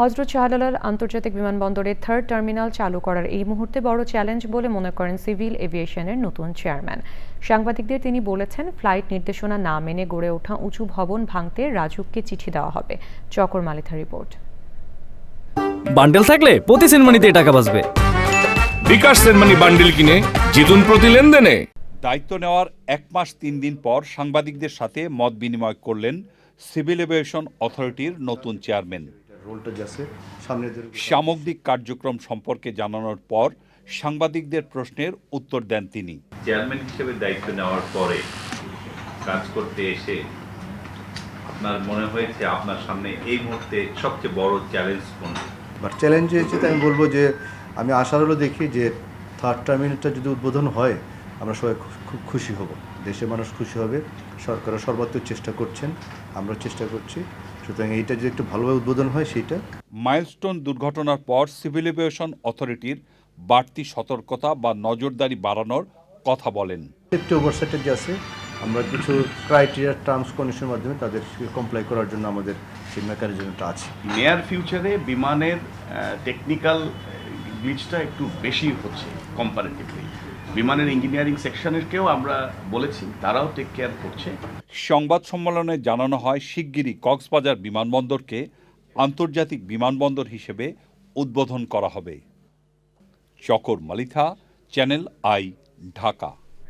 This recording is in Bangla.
হজরত শাহজালাল আন্তর্জাতিক বিমানবন্দরে থার্ড টার্মিনাল চালু করার এই মুহূর্তে বড় চ্যালেঞ্জ বলে মনে করেন সিভিল এভিয়েশনের নতুন চেয়ারম্যান। সাংবাদিকদের তিনি বলেছেন ফ্লাইট নির্দেশনা না মেনে গড়ে ওঠা উঁচু ভবন ভাঙতে রাজুককে চিঠি দেওয়া হবে। চকর মালিথা রিপোর্ট। বান্ডেল থাকলে প্রতি সেনমানিতে টাকা বাঁচবে। বিকাশ সেনমানি বান্ডিল কিনে জিতুন প্রতি লেনদেনে। দায়িত্ব নেওয়ার এক মাস তিন দিন পর সাংবাদিকদের সাথে মত বিনিময় করলেন সিভিল এভিয়েশন অথরিটির নতুন চেয়ারম্যান। সামগ্রিক কার্যক্রম সম্পর্কে জানানোর পর সাংবাদিকদের প্রশ্নের উত্তর দেন তিনি। চেয়ারম্যান হিসেবে দায়িত্ব নেওয়ার পরে কাজ করতে এসে আপনার মনে হয়েছে আপনার সামনে এই মুহূর্তে সবচেয়ে বড় চ্যালেঞ্জ বাট চ্যালেঞ্জ হয়েছে তাই আমি বলব যে আমি আশা হলো দেখি যে থার্ড টার্মিনালটা যদি উদ্বোধন হয় আমরা সবাই খুব খুশি হব। দেশের মানুষ খুশি হবে। সরকারও সর্বাত্মক চেষ্টা করছেন। আমরা চেষ্টা করছি। সুতরাং এইটা যদি একটু ভালোভাবে উদ্বোধন হয় সেটা মাইলস্টোন দুর্ঘটনার পর সিভিল এভিয়েশন অথরিটির বাড়তি সতর্কতা বা নজরদারি বাড়ানোর কথা বলেন। সেফটি ওভারসাইটের যে আছে আমরা কিছু ক্রাইটেরিয়া টার্মস কন্ডিশনের মাধ্যমে তাদের কমপ্লাই করার জন্য আমাদের সেই মেকানিজমটা আছে। নিয়ার ফিউচারে বিমানের টেকনিক্যাল গ্লিচটা একটু বেশি হচ্ছে কম্পারেটিভলি বিমানের ইঞ্জিনিয়ারিং সেকশনেরকেও আমরা বলেছি, তারাও টেক কেয়ার করছে। সংবাদ সম্মেলনে জানানো হয়, শিগগিরই কক্সবাজার বিমানবন্দরকে আন্তর্জাতিক বিমানবন্দর হিসেবে উদ্বোধন করা হবে। Chakor Malitha, channel I, Dhaka.